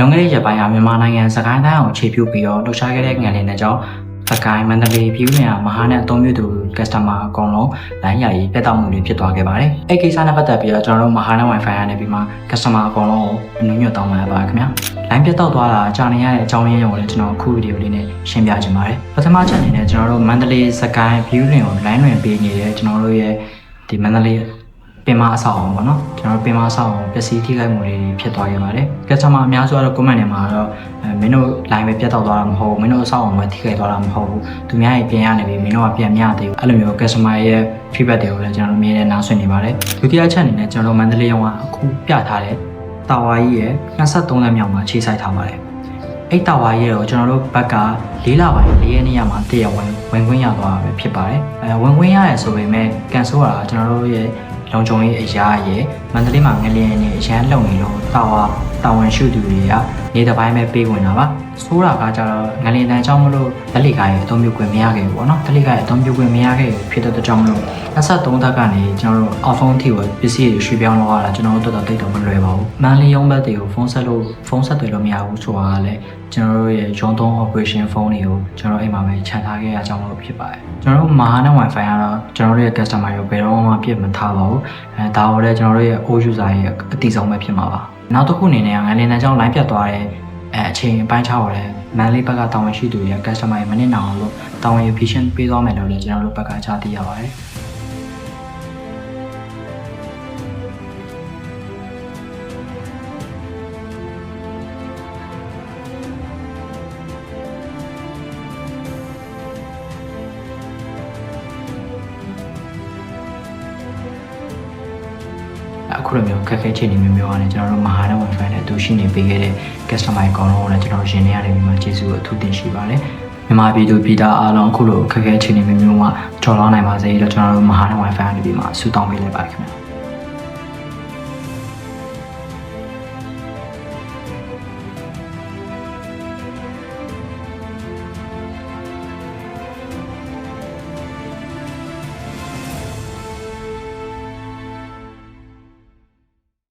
လွန်ခဲ့တဲ့ရက်ပိုင်းကမြန်မာနိုင်ငံစကိုင်းတိုင်းအောင်ခြေပြုပြီးတော့လှုပ်ရှားခဲ့တဲ့ငန်လင်းတဲ့ကြောင့်စကိုင်းမန္တလေးဖြူးနေရမဟာနဲ့အသုံးပြုသူ customer အကုန်လုံးလိုင်းရည်ပြတ်တောက်မှုတွေဖြစ်သွားခဲ့ပါတယ်။အဲ့ကိစ္စနဲ့ပတ်သက်ပြီးတော့ကျွန်တော်တို့မဟာနဲ့ Wi-Fi ရနေပြီးမှ customer အကုန်လုံးကိုအနုညွတ်တောင်းပန်ပါခင်ဗျာ။ line ပြတ်တောက်သွားတာကြာနေရတဲ့အကြောင်းရင်းကိုလည်းကျွန်တော်အခုဗီဒီယိုလေးနဲ့ရှင်းပြချင်ပါတယ်။ပထမချက်အနေနဲ့ကျွန်တော်တို့မန္တလေးစကိုင်းဖြူးလင်ကို line တွင်ပေးနေတဲ့ကျွန်တော်တို့ရဲ့ဒီမန္တလေး ပင်မအဆောက်အအုံပေါ့နော်ကျွန်တော်တို့ပင်မအဆောက်အအုံပစ္စည်းထိခိုက်မှုတွေဖြစ်သွားခဲ့ပါတယ်။ customer အများစုကတော့ comment တွေမှာတော့အဲမင်းတို့ line ပဲပြတ်တောက်သွားတာမဟုတ်ဘူးမင်းတို့အဆောက်အအုံပဲထိခိုက်သွားတာမဟုတ်ဘူးသူများကြီးပြင်ရနေပြီမင်းတို့ကပြန်မရသေးဘူးအဲ့လိုမျိုး customer ရဲ့ feedback တွေကိုလည်းကျွန်တော်တို့မြင်နေနားဆွနေပါတယ်ဒုတိယချက်အနေနဲ့ကျွန်တော်တို့မန္တလေးရောကအခုပြထားတဲ့တာဝါကြီးရဲ့23လက်မြောက်မှာခြေဆိုင်ထားပါတယ်အဲ့တာဝါကြီးရဲ့ကိုကျွန်တော်တို့ဘက်က၄လပိုင်း၄ရက်နေ့ရမှာတရဝင်ဝင်ခွင့်ရသွားတာပဲဖြစ်ပါတယ်အဲဝင်ခွင့်ရတယ်ဆိုပေမဲ့ကန်ဆိုးတာကျွန်တော်တို့ရဲ့ လုံခြုံရေးအရာရဲ့ မန္တလေးမှာငလျင်နေအရန်လုံနေလို့တာဝါတာဝန်ရှိသူတွေကနေတစ်ပိုင်းပဲပေးဝင်တာပါဆိုးတာကကြတော့ငလျင်တန်းကြောင့်မလို့လက်လီကာရဲ့အသုံးပြုခွင့်မရခဲ့ဘူးပေါ့နော်လက်လီကာရဲ့အသုံးပြုခွင့်မရခဲ့ဘူးဖြစ်တဲ့ကြောင့်မလို့23သက်ကနေကျွန်တော်တို့အောက်ဆုံးထိကိုပစ္စည်းတွေရွှေ့ပြောင်းလောက်ရတာကျွန်တော်တို့တော်တော်တိတ်တော့မလွယ်ပါဘူးမန်လီရုံးဘက်တွေကိုဖုန်းဆက်လို့ဖုန်းဆက်တွေလို့မရဘူးဆိုတာကလည်းကျွန်တော်တို့ရဲ့ရုံးသုံး operation ဖုန်းတွေကိုကျွန်တော်အိမ်မှာပဲခြံထားခဲ့ရအကြောင်းလို့ဖြစ်ပါတယ်ကျွန်တော်တို့မဟာနဲ့ wifi ကတော့ကျွန်တော်တို့ရဲ့ customer တွေကိုဘယ်တော့မှပြစ်မထားပါဘူးအဲဒါကိုလည်းကျွန်တော်တို့ရဲ့ O user ရဲ့အတိဆုံးပဲဖြစ်မှာပါနောက်တစ်ခုအနေနဲ့ငန်းလင်းတန်းကြောင့် line ပြတ်သွားတဲ့အဲအချိန်ပိုင်းခြားတော့လည်းမန်လေးဘက်ကတာဝန်ရှိသူရဲ့ customer ရဲ့မနစ်နာအောင်လို့တာဝန်ယူ patient ပေးသွားမယ်လို့လည်းကျွန်တော်တို့ဘက်ကကြားသိရပါတယ် အခုလိုမျိုးခက်ခဲချိန်နေမျိုးမျိုးကနေကျွန်တော်တို့မဟာနဲ့ wifi နဲ့အတူရှိနေပေးခဲ့တဲ့ customer အကောင်လုံးကိုလည်းကျွန်တော်တို့ရှင်နေရတယ်ဒီမှာကျေးဇူးအထူးတင်ရှိပါတယ်မြန်မာပြည်သူပြည်သားအားလုံးအခုလိုခက်ခဲချိန်နေမျိုးမျိုးမှာကြော်လွှားနိုင်ပါစေလို့ကျွန်တော်တို့မဟာနဲ့ wifi နဲ့ဒီမှာဆုတောင်းပေးလိုက်ပါခင်ဗျာ